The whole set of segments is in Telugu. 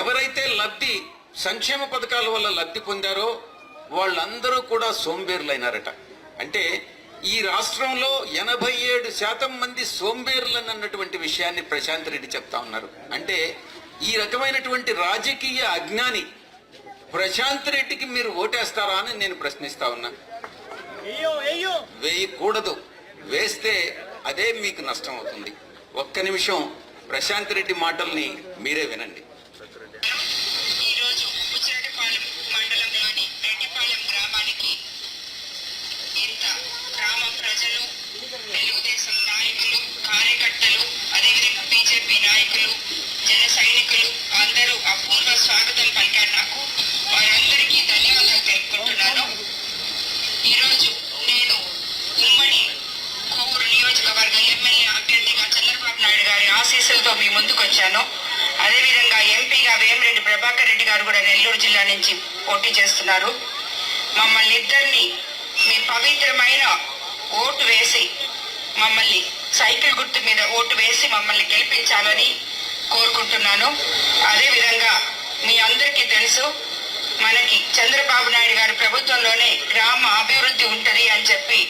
ఎవరైతే లబ్ధి సంక్షేమ పథకాల వల్ల లబ్ధి పొందారో వాళ్ళందరూ కూడా సోంబేర్లైనారట. అంటే ఈ రాష్ట్రంలో ఎనభై ఏడు శాతం మంది సోంబేర్లను అన్నటువంటి విషయాన్ని ప్రశాంత్ రెడ్డి చెప్తా ఉన్నారు. అంటే ఈ రకమైనటువంటి రాజకీయ అజ్ఞాని ప్రశాంత్ రెడ్డికి మీరు ఓటేస్తారా అని నేను ప్రశ్నిస్తా ఉన్నా. వేయకూడదు. వేస్తే అదే మీకు నష్టం అవుతుంది. ఒక్క నిమిషం ప్రశాంత్ రెడ్డి మాటల్ని మీరే వినండి. ఆశీస్సులతో మీ ముందుకు వచ్చాను. అదేవిధంగా ఎంపీగా వేమిరెడ్డి ప్రభాకర్ రెడ్డి గారు కూడా నెల్లూరు జిల్లా నుంచి పోటీ చేస్తున్నారు. మమ్మల్ని ఇద్దరిని మీ పవిత్రమైన ఓటు వేసి మమ్మల్ని సైకిల్ గుర్తు మీద ఓటు వేసి మమ్మల్ని గెలిపించాలని కోరుకుంటున్నాను. అదేవిధంగా మీ అందరికీ తెలుసు మనకి చంద్రబాబు నాయుడు గారి ప్రభుత్వంలోనే గ్రామ అభివృద్ధి ఉంటుంది అని చెప్పి.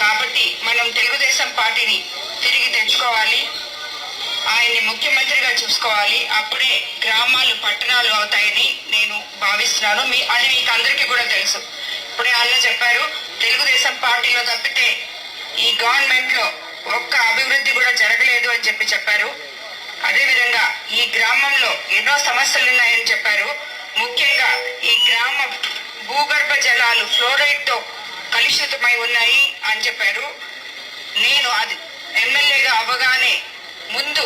కాబట్టి మనం తెలుగుదేశం పార్టీని తిరిగి తెచ్చుకోవాలి. ఆయన్ని ముఖ్యమంత్రిగా చూసుకోవాలి. అప్పుడే గ్రామాలు పట్టణాలు అవుతాయని నేను భావిస్తున్నాను. మీ అది మీకు అందరికీ కూడా తెలుసు. ఇప్పుడే అన్న చెప్పారు తెలుగుదేశం పార్టీలో తప్పితే ఈ గవర్నమెంట్లో ఒక్క అభివృద్ధి కూడా జరగలేదు అని చెప్పి చెప్పారు. అదేవిధంగా ఈ గ్రామంలో ఎన్నో సమస్యలు ఉన్నాయని చెప్పారు. ముఖ్యంగా ఈ గ్రామ భూగర్భ జలాలు ఫ్లోరైడ్తో కలుషితమై ఉన్నాయి అని చెప్పారు. నేను అది ఎమ్మెల్యేగా అవగానే ముందు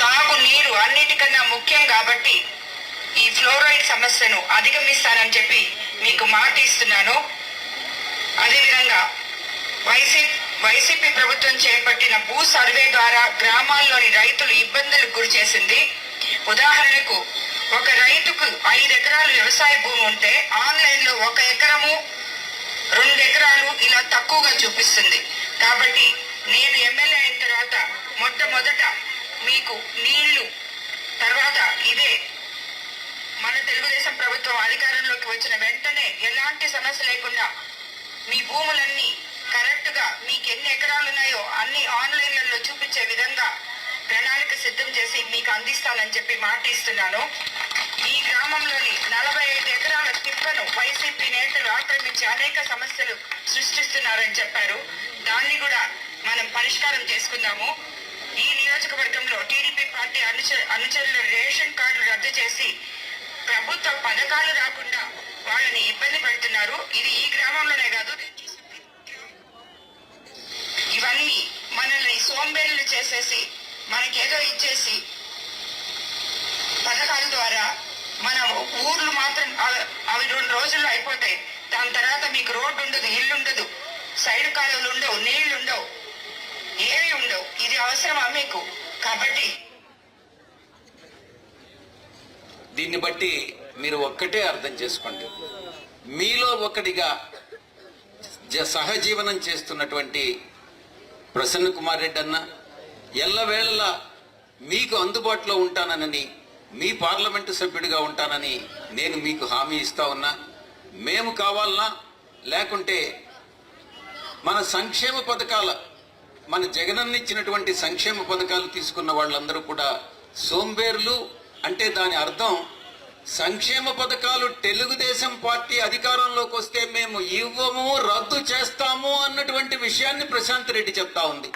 తాగు నీరు అన్నిటికన్నా ముఖ్యం కాబట్టి ఈ ఫ్లోరైడ్ సమస్యను అధిగమిస్తానని చెప్పి మీకు మాట ఇస్తున్నాను. అదేవిధంగా వైసీపీ వైసీపీ ప్రభుత్వం చేపట్టిన భూ సర్వే ద్వారా గ్రామాల్లోని రైతులు ఇబ్బందులకు గురి చేసింది. ఉదాహరణకు ఒక రైతుకు ఐదు ఎకరాలు వ్యవసాయ భూమి ఉంటే ఆన్లైన్లో ఒక ఎకరము రెండు ఎకరాలు ఇలా తక్కువగా చూపిస్తుంది. కాబట్టి నేను ఎమ్మెల్యే అయిన తర్వాత మొట్టమొదట మీకు నీళ్ళు తర్వాత ఇదే మన తెలుగుదేశం ప్రభుత్వం అధికారంలోకి వచ్చిన వెంటనే ఎలాంటి సమస్య లేకుండా మీ భూములన్నీ కరెక్ట్గా మీకు ఎన్ని ఎకరాలు ఉన్నాయో అన్ని ఆన్లైన్లలో చూపించే విధంగా ప్రణాళిక సిద్ధం చేసి మీకు అందిస్తానని చెప్పి మాట ఇస్తున్నాను. ఈ గ్రామంలోని నలభై ఐదు ఎకరాల తిప్పను వైసీపీ నేతలు ఆక్రమించి అనేక సమస్యలు సృష్టిస్తున్నారని చెప్పారు. దాన్ని కూడా మనం పరిష్కారం చేసుకుందాము. ఈ నియోజకవర్గంలో టీడీపీ పార్టీ అనుచరు అనుచరులు రేషన్ కార్డులు రద్దు చేసి ప్రభుత్వ పథకాలు రాకుండా వాళ్ళని ఇబ్బంది పెడుతున్నారు. ఇది ఈ గ్రామంలోనే కాదు ఇవన్నీ మనల్ని సోంబేరులు చేసేసి మనకేదో ఇచ్చేసి పథకాల ద్వారా మన ఊర్లు మాత్రం అవి రెండు రోజుల్లో అయిపోతాయి. దాని తర్వాత మీకు రోడ్డు ఉండదు ఇల్లు ఉండదు సైడ్ కాలువలు ఉండవు ఇది అవసరమా మీకు? కాబట్టి దీన్ని బట్టి మీరు ఒక్కటే అర్థం చేసుకోండి. మీలో ఒకటిగా జ- సహజీవనం చేస్తున్నటువంటి ప్రసన్న కుమార్ రెడ్డి అన్న ఎల్లవేళలా మీకు అందుబాటులో ఉంటానని మీ పార్లమెంటు సభ్యుడిగా ఉంటానని నేను మీకు హామీ ఇస్తా ఉన్నా. మేము కావాలన్నా లేకుంటే మన సంక్షేమ పథకాల మన జగనన్న ఇచ్చినటువంటి సంక్షేమ పథకాలు తీసుకున్న వాళ్ళందరూ కూడా సోంబేర్లు. అంటే దాని అర్థం సంక్షేమ పథకాలు తెలుగుదేశం పార్టీ అధికారంలోకి వస్తే మేము ఇవ్వము రద్దు చేస్తాము అన్నటువంటి విషయాన్ని ప్రశాంత్ రెడ్డి చెప్తా ఉంది.